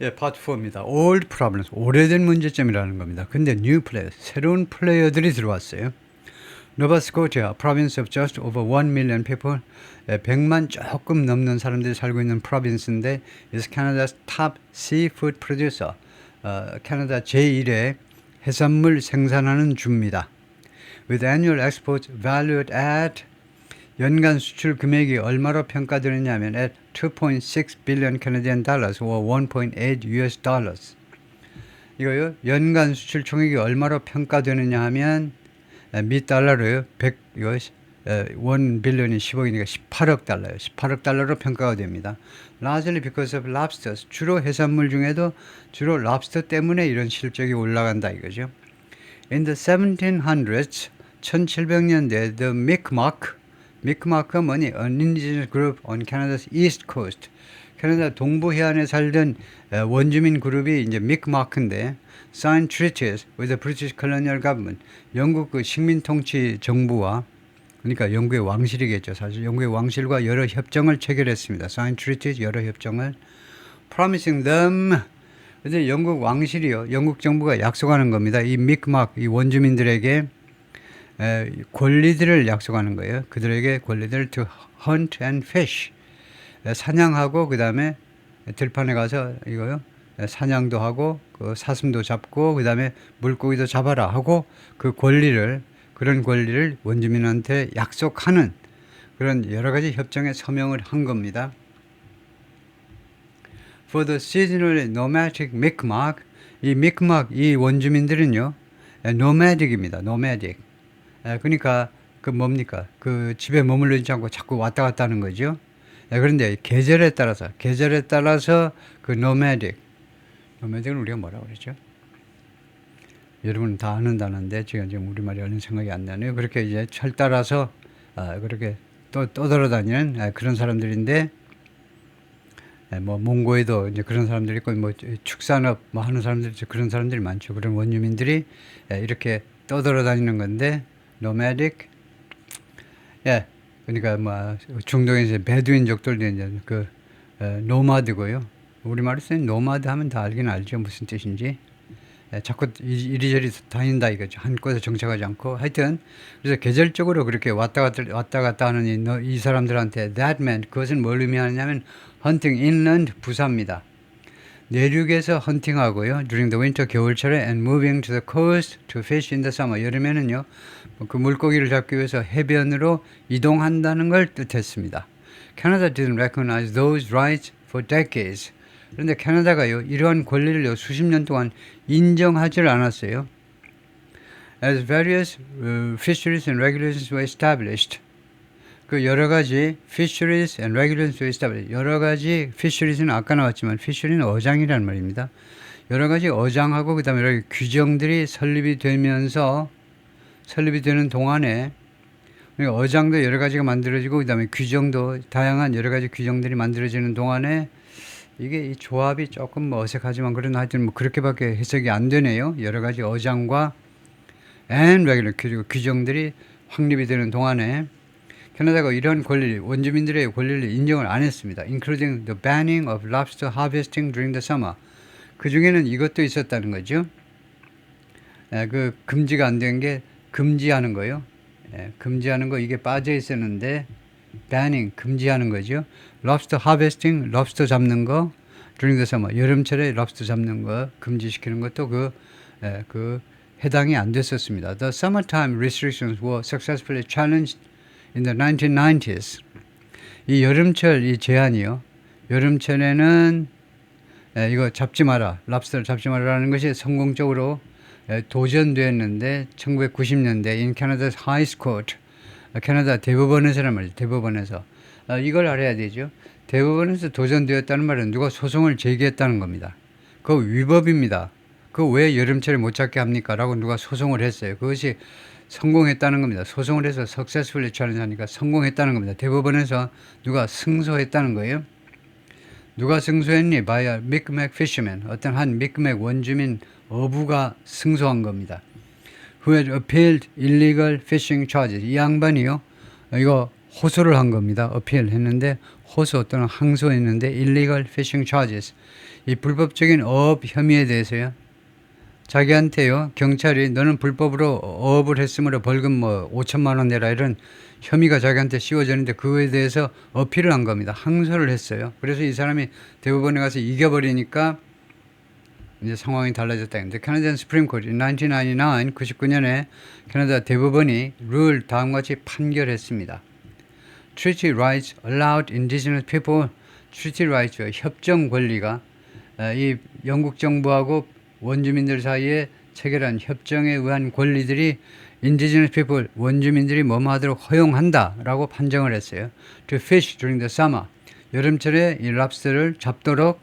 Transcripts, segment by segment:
예, 파트 4입니다. Old problems, 오래된 문제점이라는 겁니다. 근데 new players, 새로운 플레이어들이 들어왔어요. Scotia, province of just over 1 million people, 예, 100만 조금 넘는 사람들이 살고 있는 province인데 is Canada's top seafood producer. 어, 캐나다 제1의 해산물 생산하는 주입니다. With annual exports valued at 연간 수출 금액이 얼마로 평가되느냐면 at 2.6 billion Canadian dollars or 1.8 US dollars. 이거요. 연간 수출 총액이 얼마로 평가되느냐 하면 에, 미 달러로요. 100 이거 에, 1 빌리언이 10억이니까 18억 달러요. 18억 달러로 평가가 됩니다. Largely because of lobsters. 주로 해산물 중에도 주로 랍스터 때문에 이런 실적이 올라간다 이거죠. In the 1700s, 1700년대 the Mi'kmaq 뭐니? Indigenous group on Canada's east coast. 캐나다 동부 해안에 살던 에, 원주민 그룹이 이제 Mi'kmaq인데 signed treaties with the British colonial government. 영국 그 식민 통치 정부와 그러니까 영국의 왕실이겠죠. 사실 영국의 왕실과 여러 협정을 체결했습니다. signed treaties 여러 협정을 promising them 근데 영국 왕실이요. 영국 정부가 약속하는 겁니다. 이 미크막 이 원주민들에게 에, 권리들을 약속하는 거예요. 그들에게 권리들을 to hunt and fish 에, 사냥하고 그다음에 들판에 가서 이거요. 에, 사냥도 하고 그 사슴도 잡고 그다음에 물고기도 잡아라 하고 그 권리를 그런 권리를 원주민한테 약속하는 그런 여러 가지 협정에 서명을 한 겁니다. For the seasonally nomadic Mi'kmaq, 이 Mi'kmaq 이 원주민들은요, 에, nomadic입니다. nomadic. 에, 그러니까 그 뭡니까? 그 집에 머물러 있지 않고 자꾸 왔다 갔다 하는 거죠. 에, 그런데 계절에 따라서 계절에 따라서 그 nomadic, nomadic은 우리가 뭐라고 그러죠? 여러분 다 아는 단어인데 지금 지금 우리 말이 얼른 생각이 안 나네요. 그렇게 이제 철 따라서 아, 그렇게 또 떠돌아다니는 아, 그런 사람들인데 예, 뭐 몽고에도 이제 그런 사람들이 있고 뭐 축산업 뭐 하는 사람들이 그런 사람들이 많죠. 그런 원주민들이 예, 이렇게 떠돌아다니는 건데 노매딕 예 그러니까 뭐 중동에 이제 베두인족들도 이제 그 에, 노마드고요. 우리말로 쓰는 노마드 하면 다 알긴 알죠 무슨 뜻인지. 예, 자꾸 이- 이리저리 다닌다 이거죠. 한 곳에 정착하지 않고 하여튼 그래서 계절적으로 그렇게 왔다 갔다 왔다 갔다 하는 이, 너- 이 사람들한테 that meant 그것은 뭘 의미하냐면 hunting inland 부사입니다. 내륙에서 헌팅하고요. during the winter 겨울철에 and moving to the coast to fish in the summer 여름에는요. 그 물고기를 잡기 위해서 해변으로 이동한다는 걸 뜻했습니다. Canada didn't recognize those rights for decades. 그런데 캐나다가요. 이러한 권리를요. 수십 년 동안 인정하지를 않았어요. As various uh, fisheries and regulations were established. 그 여러 가지 fisheries and regulations were established. 여러 가지 fisheries는 아까 나왔지만 fishery는 어장이라는 말입니다. 여러 가지 어장하고 그다음에 여러 규정들이 설립이 되면서 설립이 되는 동안에 그러니까 어장도 여러 가지가 만들어지고 그다음에 규정도 다양한 여러 가지 규정들이 만들어지는 동안에 이게 이 조합이 조금 뭐 어색하지만 그러나 하여튼 뭐 그렇게밖에 해석이 안 되네요. 여러 가지 어장과 and regular 그리고 규정들이 확립이 되는 동안에 캐나다가 이런 권리, 원주민들의 권리를 인정을 안 했습니다. including the banning of lobster harvesting during the summer. 그 중에는 이것도 있었다는 거죠. 에, 그 금지가 안 된 게 금지하는 거요. 예, 금지하는 거 이게 빠져 있었는데 banning 금지하는 거죠. lobster harvesting lobster 잡는 거 during the summer 여름철에 lobster 잡는 거 금지시키는 것도 그, 예, 그 해당이 안 됐었습니다. The summertime restrictions were successfully challenged in the 1990s. 이 여름철 이 제한이요. 여름철에는 에, 이거 잡지 마라, 랍스터를 잡지 마라라는 것이 성공적으로 에, 도전됐는데 1990년대 in Canada's High Court, 아, 캐나다 대법원에서란 말이죠. 대법원에서 아, 이걸 알아야 되죠. 대법원에서 도전되었다는 말은 누가 소송을 제기했다는 겁니다. 그 위법입니다. 그 왜 여름철에 못 잡게 합니까? 라고 누가 소송을 했어요. 그것이 성공했다는 겁니다. 소송을 해서 challenge 하니까 성공했다는 겁니다. 대법원에서 누가 승소했다는 거예요. 누가 승소했니? a Mi'kmaq fisherman. 어떤 한 미크맥 원주민 어부가 승소한 겁니다. Who had appealed illegal fishing charges. 이 양반이요. 이거 호소를 한 겁니다. 어필 했는데 호소 또는 항소했는데 illegal fishing charges 이 불법적인 어업 혐의에 대해서요. 자기한테요 경찰이 너는 불법으로 어업을 했으므로 벌금 뭐 5천만 원 내라 이런 혐의가 자기한테 씌워졌는데 그거에 대해서 어필을 한 겁니다. 항소를 했어요. 그래서 이 사람이 대법원에 가서 이겨버리니까 이제 상황이 달라졌다. 근데 캐나다 스프림 코트 1999 99년에 캐나다 대법원이 룰 다음과 같이 판결했습니다. Treaty rights allowed indigenous people treaty rights 협정 권리가 어, 이 영국 정부하고 원주민들 사이에 체결한 협정에 의한 권리들이 indigenous people 원주민들이 뭐하도록 허용한다라고 판정을 했어요. To fish during the summer 여름철에 이 랍스터를 잡도록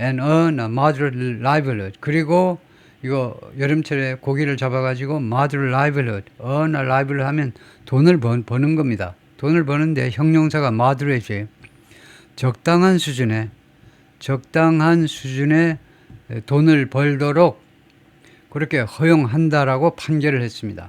and earn a moderate livelihood 그리고 이거 여름철에 고기를 잡아가지고 moderate livelihood earn a livelihood 하면 돈을 번, 버는 겁니다. 돈을 버는데 형용사가 moderate예요. 적당한 수준의 적당한 수준의 돈을 벌도록 그렇게 허용한다라고 판결을 했습니다.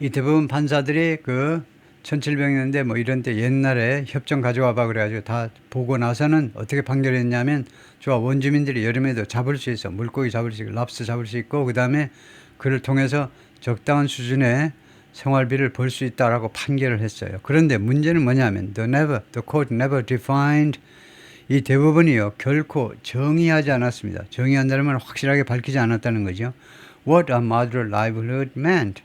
이 대부분 판사들이 그 1700년대 뭐 이런 때 옛날에 협정 가져와 봐 그래가지고 다 보고 나서는 어떻게 판결했냐면 좋아 원주민들이 여름에도 잡을 수 있어 물고기 잡을 수 있고 랍스 잡을 수 있고 그 다음에 그를 통해서 적당한 수준의 생활비를 벌 수 있다라고 판결을 했어요. 그런데 문제는 뭐냐면 the never the court never defined 이 대법원이요 결코 정의하지 않았습니다. 정의한다는 말 확실하게 밝히지 않았다는 거죠. What a moderate livelihood meant.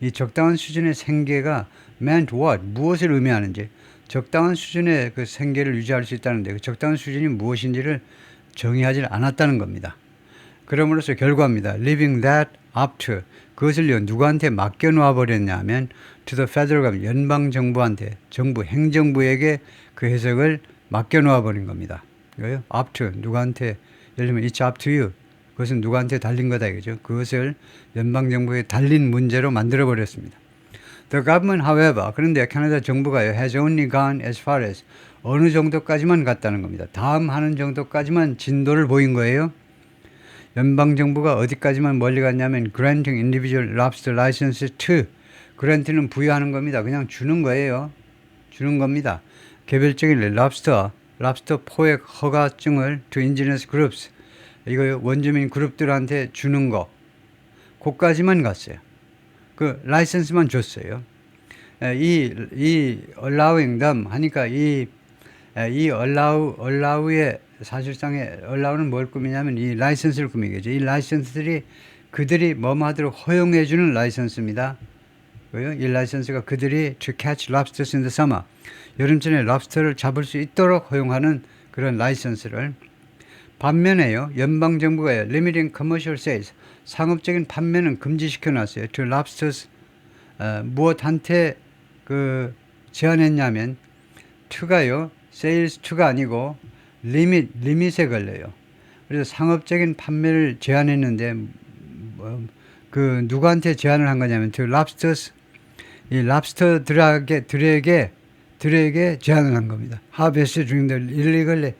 이 적당한 수준의 생계가 meant what 무엇을 의미하는지 적당한 수준의 그 생계를 유지할 수 있다는데 그 적당한 수준이 무엇인지를 정의하지 않았다는 겁니다. 그럼으로써 결과입니다. Leaving that up to 그것을요 누구한테 맡겨놓아 버렸냐면 to the federal 연방 정부한테 정부 행정부에게 그 해석을 맡겨놓아 버린 겁니다. up to 누구한테 예를 들면 it's up to you 그것은 누구한테 달린 거다 이거죠. 그것을 연방 정부에 달린 문제로 만들어 버렸습니다. The government, however, 그런데 캐나다 정부가요 has only gone as far as 어느 정도까지만 갔다는 겁니다. 다음 하는 정도까지만 진도를 보인 거예요. 연방 정부가 어디까지만 멀리 갔냐면 granting individual lobster license to 그랜트는 부여하는 겁니다. 그냥 주는 거예요. 주는 겁니다. 개별적인 랍스터, 랍스터 포획 허가증을 to indigenous groups 이거 원주민 그룹들한테 주는 거 그까지만 갔어요. 그 라이센스만 줬어요. 이, 이 allowing them 하니까 이, 이 allow, allow의 사실상의 allow는 뭘 꾸미냐면 이 라이센스를 꾸미겠죠. 이 라이센스들이 그들이 뭐뭐 하도록 허용해주는 라이센스입니다. 이 라이센스가 그들이 to catch lobsters in the summer 여름철에 랍스터를 잡을 수 있도록 허용하는 그런 라이센스를 반면에요 연방 정부가 limiting commercial sales 상업적인 판매는 금지시켜 놨어요. to lobsters 어, 무엇한테 그 제한했냐면 to가요 sales to가 아니고 리밋 리밋에 걸려요. 그래서 상업적인 판매를 제한했는데 뭐, 그 누구한테 제한을 한 거냐면 to lobsters 이 랍스터들에게 들에게 들에게 제한을 한 겁니다. during the illegally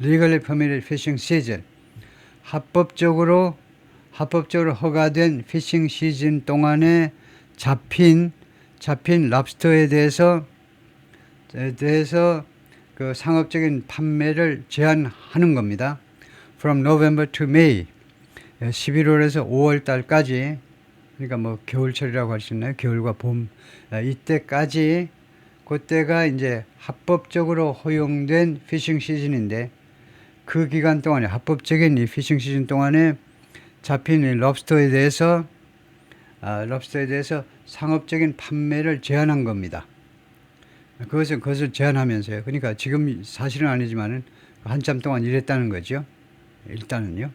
legally permitted fishing season 합법적으로 합법적으로 허가된 피싱 시즌 동안에 잡힌 잡힌 랍스터에 대해서 에 대해서 그 상업적인 판매를 제한하는 겁니다. From November to May 11월에서 5월 달까지 그러니까 뭐 겨울철이라고 할 수 있나요? 겨울과 봄 이때까지 그때가 이제 합법적으로 허용된 피싱 시즌인데 그 기간 동안에 합법적인 이 피싱 시즌 동안에 잡힌 이 럽스터에 대해서 아, 럽스터에 대해서 상업적인 판매를 제한한 겁니다. 그것을 그것을 제한하면서요. 그러니까 지금 사실은 아니지만은 한참 동안 이랬다는 거죠. 일단은요.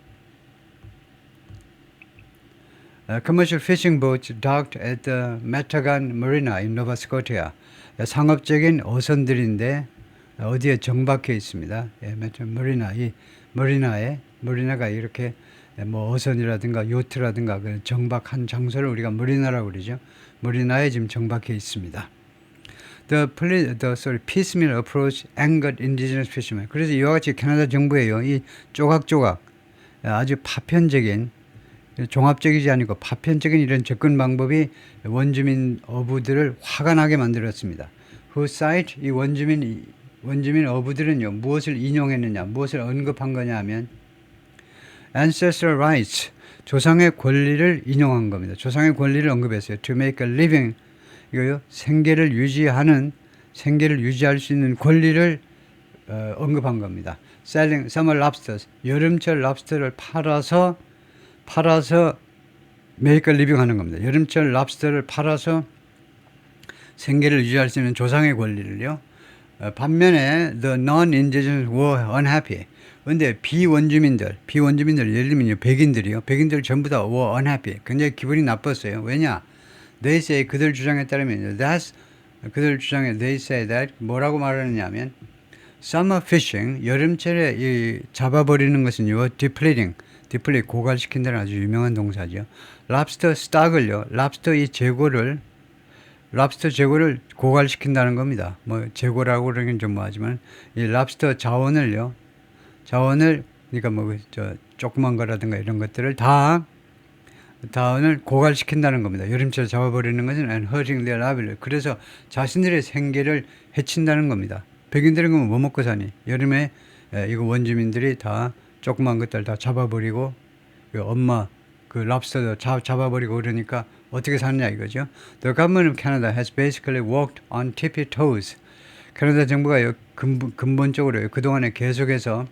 Uh, commercial fishing boats docked at the Matagan Marina in Nova Scotia. 상업적인 어선들인데 어디에 정박해 있습니다. 예, 머리나 이 머리나에 머리나가 이렇게 뭐 어선이라든가 요트라든가 그 정박한 장소를 우리가 머리나라고 그러죠. 머리나에 지금 정박해 있습니다. The, the sorry, piecemeal approach angered indigenous fishermen. 그래서 이와 같이 캐나다 정부에요. 이 조각조각 아주 파편적인 종합적이지 아니고 파편적인 이런 접근 방법이 원주민 어부들을 화가 나게 만들었습니다. who cite 이 원주민 이 원주민 어부들은요 무엇을 인용했느냐 무엇을 언급한 거냐 하면 ancestral rights 조상의 권리를 인용한 겁니다. 조상의 권리를 언급했어요. To make a living 이거요 생계를 유지하는 생계를 유지할 수 있는 권리를 어, 언급한 겁니다. Selling summer lobsters 여름철 랍스터를 팔아서 팔아서 make a living 하는 겁니다. 여름철 랍스터를 팔아서 생계를 유지할 수 있는 조상의 권리를요. 어, 반면에 the non-indigenous were unhappy. 근데 비원주민들, 비원주민들 예를 들면 백인들이요. 백인들 전부 다 were unhappy. 굉장히 기분이 나빴어요. 왜냐? They say 그들 주장에 따르면 that's 그들 주장에 they say that 뭐라고 말하느냐면 summer fishing 여름철에 이 잡아버리는 것은 요 depleting 디플레이 고갈시킨다는 아주 유명한 동사죠. 랍스터 스탁을요. 랍스터 이 재고를 랍스터 재고를 고갈시킨다는 겁니다. 뭐 재고라고 그러긴 좀 뭐하지만 이 랍스터 자원을요. 자원을 그러니까 뭐 저 조그만 거라든가 이런 것들을 다 자원을 고갈시킨다는 겁니다. 여름철 잡아버리는 것은 and hurting their livelihood. 그래서 자신들의 생계를 해친다는 겁니다. 백인들은 그러면 뭐 먹고 사니? 여름에 에, 이거 원주민들이 다 조그만 것들 다 잡아버리고 그 엄마 그 랍스터도 잡, 잡아버리고 그러니까 어떻게 사느냐 이거죠. The government of Canada has basically walked on tippy toes. 캐나다 정부가 요 근본, 근본적으로 그동안에 계속해서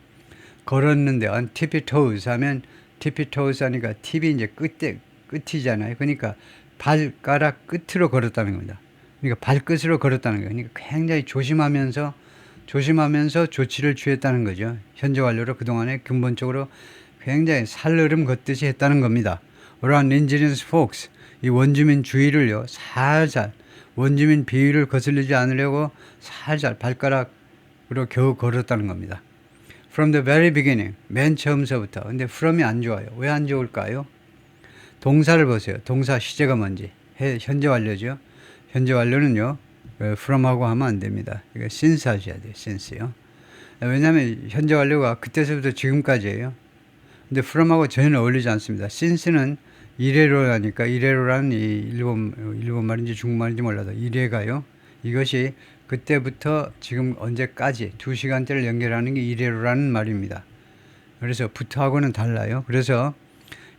걸었는데 on tippy toes 하면 tippy toes 하니까 팁이 이제 끝에 끝이잖아요. 그러니까 발가락 끝으로 걸었다는 겁니다. 그러니까 발끝으로 걸었다는 거예요. 그러니까 굉장히 조심하면서 조심하면서 조치를 취했다는 거죠. 현재 완료로 그동안에 근본적으로 굉장히 살얼음 걷듯이 했다는 겁니다. Around indigenous folks 이 원주민 주의를요 살살 원주민 비위를 거슬리지 않으려고 살살 발가락으로 겨우 걸었다는 겁니다. From the very beginning 맨 처음서부터 근데 from이 안 좋아요. 왜 안 좋을까요? 동사를 보세요. 동사 시제가 뭔지 해, 현재 완료죠. 현재 완료는요 어, from하고 하면 안 됩니다. 이거 since 하셔야 돼요. since요. 왜냐하면 현재 완료가 그때서부터 지금까지예요. 근데 from하고 전혀 어울리지 않습니다. since는 이래로라니까 이래로라는 이 일본 일본 말인지 중국말인지 몰라도 이래가요. 이것이 그때부터 지금 언제까지 두 시간대를 연결하는 게 이래로라는 말입니다. 그래서 부터하고는 달라요. 그래서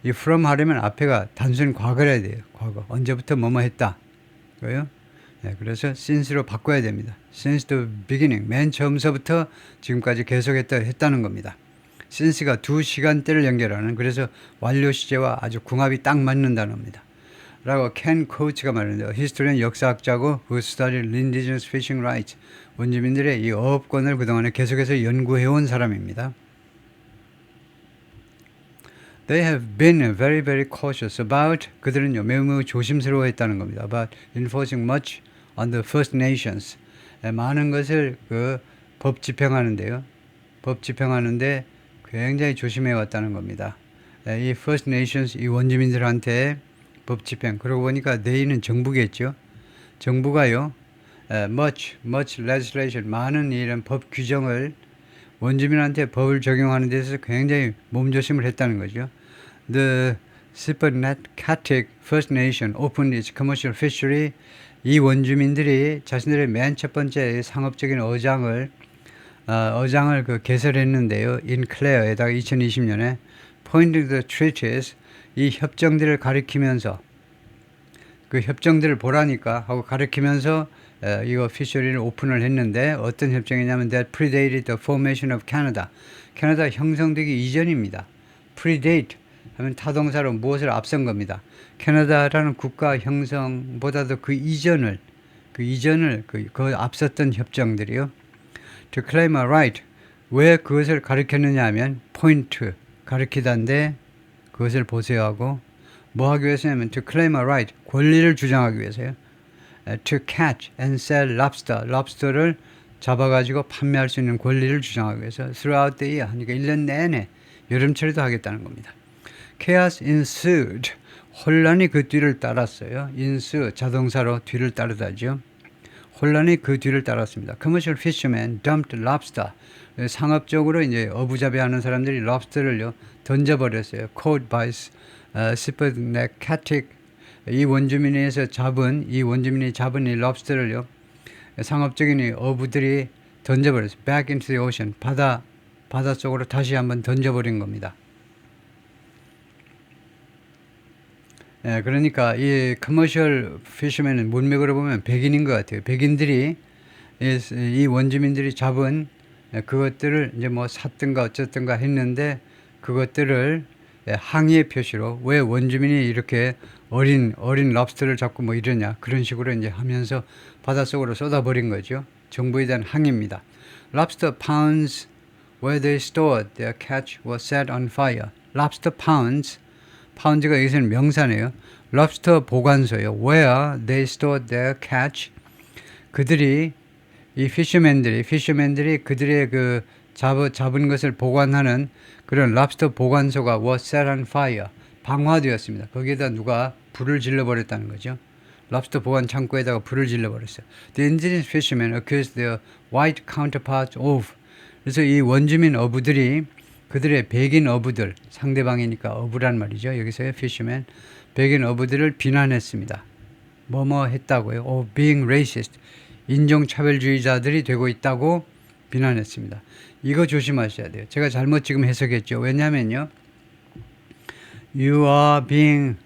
이 from 하려면 앞에가 단순히 과거래야 돼요. 과거 언제부터 뭐뭐 했다. 그요? 네, 그래서 since로 바꿔야 됩니다. since the beginning 맨 처음서부터 지금까지 계속했다 했다는 겁니다. since가 두 시간대를 연결하는 그래서 완료 시제와 아주 궁합이 딱 맞는 단어입니다. 라고 켄 코치가 말하는데 히스토리는 역사학자고 who studied indigenous 원주민들의 이 어업권을 그동안에 계속해서 연구해온 사람입니다. They have been very very cautious about 그들은요 매우 매우 조심스러워했다는 겁니다. About enforcing much on the First Nations 많은 것을 그 법 집행하는데요. 법 집행하는데 굉장히 조심해 왔다는 겁니다. 이 First Nations 이 원주민들한테 법 집행 그러고 보니까 내일은 정부겠죠. 정부가요. much much legislation 많은 이런 법 규정을 원주민한테 법을 적용하는 데서 굉장히 몸조심을 했다는 거죠. The Sipanacatic First Nation opened its commercial fishery. 이 원주민들이 자신들의 맨 첫 번째 상업적인 어장을 어, 장을그 개설했는데요. Clare에다가 2020년에 Pointing 이 협정들을 가리키면서 그 협정들을 보라니까 하고 가리키면서 에, 이거 피셔리를 오픈을 했는데 어떤 협정이냐면 that predated the formation of Canada. 캐나다 형성되기 이전입니다. predate 하면 타동사로 무엇을 앞선 겁니다. 캐나다라는 국가 형성보다도 그 이전을 그 이전을 그, 그 앞섰던 협정들이요. to claim a right 왜 그것을 가리켰느냐 하면 point 가리키다인데 그것을 보세요하고 뭐 하기 위해서냐면 to claim a right 권리를 주장하기 위해서요. to catch and sell lobster lobster를 잡아가지고 판매할 수 있는 권리를 주장하기 위해서 throughout the year 그러니까 1년 내내 여름철에도 하겠다는 겁니다. Chaos ensued 혼란이 그 뒤를 따랐어요. 인수 자동사로 뒤를 따르다죠. 혼란이 그 뒤를 따랐습니다. Commercial fishermen dumped lobster. 상업적으로 이제 어부잡이하는 사람들이 lobster를요 던져버렸어요. Caught by uh, sympathetic 이 원주민에서 잡은 이 원주민이 잡은 이 lobster를요 상업적인 이 어부들이 던져버렸어요. Back into the ocean. 바다 바다 속으로 다시 한번 던져버린 겁니다. 예, 그러니까 이 커머셜 피셔맨은 문맥으로 보면 백인인 것 같아요. 백인들이 이, 이 원주민들이 잡은 예, 그것들을 이제 뭐 샀든가 어쨌든가 했는데 그것들을 예, 항의의 표시로 왜 원주민이 이렇게 어린 어린 랍스터를 잡고 뭐 이러냐 그런 식으로 이제 하면서 바닷속으로 쏟아버린 거죠. 정부에 대한 항의입니다. Lobster pounds where they stored their catch was set on fire. Lobster pounds 파운드가 여기서는 명사네요. 럽스터 보관소요. Where they stored their catch. 그들이 이 피셔맨들이 피셔맨들이 그들의 그 잡, 잡은 것을 보관하는 그런 랍스터 보관소가 was set on fire. 방화되었습니다. 거기에다 누가 불을 질러 버렸다는 거죠. 랍스터 보관 창고에다가 불을 질러 버렸어요. The indigenous fishermen accused their white counterparts of. 그래서 이 원주민 어부들이 그들의 백인 어부들 상대방이니까 어부란 말이죠. 여기서의 fishermen 백인 어부들을 비난했습니다. 뭐뭐 했다고요? Oh, being racist. 인종차별주의자들이 되고 있다고 비난했습니다. 이거 조심하셔야 돼요. 제가 잘못 지금 해석했죠. 왜냐면요. You are being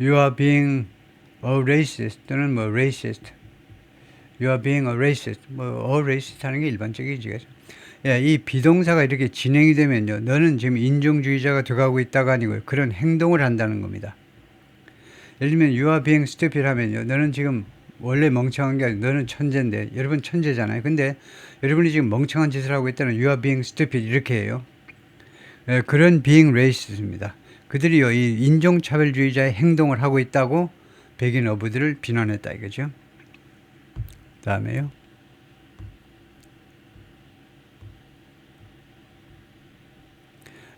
You are being a racist 또는 뭐 racist. You are being a racist. 뭐 a racist 하는 게 일반적이지. 예, 이 비동사가 이렇게 진행이 되면요. 너는 지금 인종주의자가 돼가고 있다가 아니고요. 그런 행동을 한다는 겁니다. 예를 들면 you are being stupid 하면요. 너는 지금 원래 멍청한 게 아니라 너는 천재인데 여러분 천재잖아요. 근데 여러분이 지금 멍청한 짓을 하고 있다는 you are being stupid 이렇게 해요. 예, 그런 being racist입니다. 그들이요 이 인종차별주의자의 행동을 하고 있다고 백인 어부들을 비난했다 이거죠. 다음에요.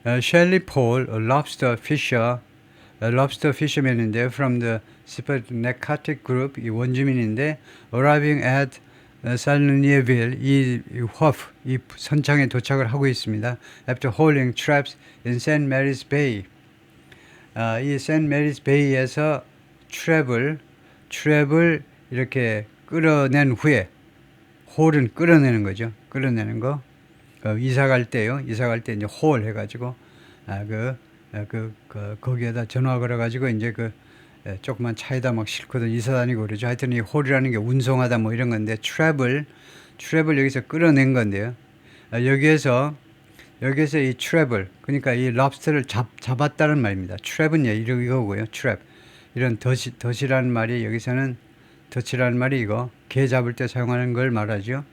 어, Shelley Paul, a lobster fisher, a lobster fisherman인데 from the Spetnecatic group, 이 원주민인데 arriving at 살르니에빌 이 허프 이 선창에 도착을 하고 있습니다. After hauling traps in St. Mary's Bay, 아, 이 St. Mary's Bay에서 트랩을 트랩을 이렇게 끌어낸 후에 홀은 끌어내는 거죠. 끌어내는 거. 그 이사 갈 때요. 이사 갈 때 이제 홀 해가지고 아, 그, 아, 그, 그 거기에다 전화 걸어가지고 이제 그 예, 조그만 차에다 막 싣거든 이사 다니고 그러죠. 하여튼 이 홀이라는 게 운송하다 뭐 이런 건데 트랩을 트랩을 여기서 끌어낸 건데요. 아, 여기에서 여기에서 이 트랩을 그러니까 이 랍스터를 잡, 잡았다는 말입니다. 트랩은 이거고요. 트랩 이런 덫이 덫이라는 말이 여기서는 덫이라는 말이 이거 개 잡을 때 사용하는 걸 말하죠.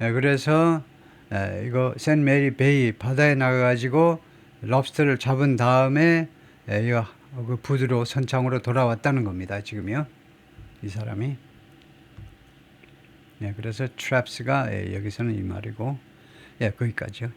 예, 그래서 예, 이거 센 메리 베이 바다에 나가가지고 랍스터를 잡은 다음에 예, 이거 그 부두로 선창으로 돌아왔다는 겁니다. 지금요 이 사람이. 예, 그래서 예, 여기서는 이 말이고 예, 거기까지요.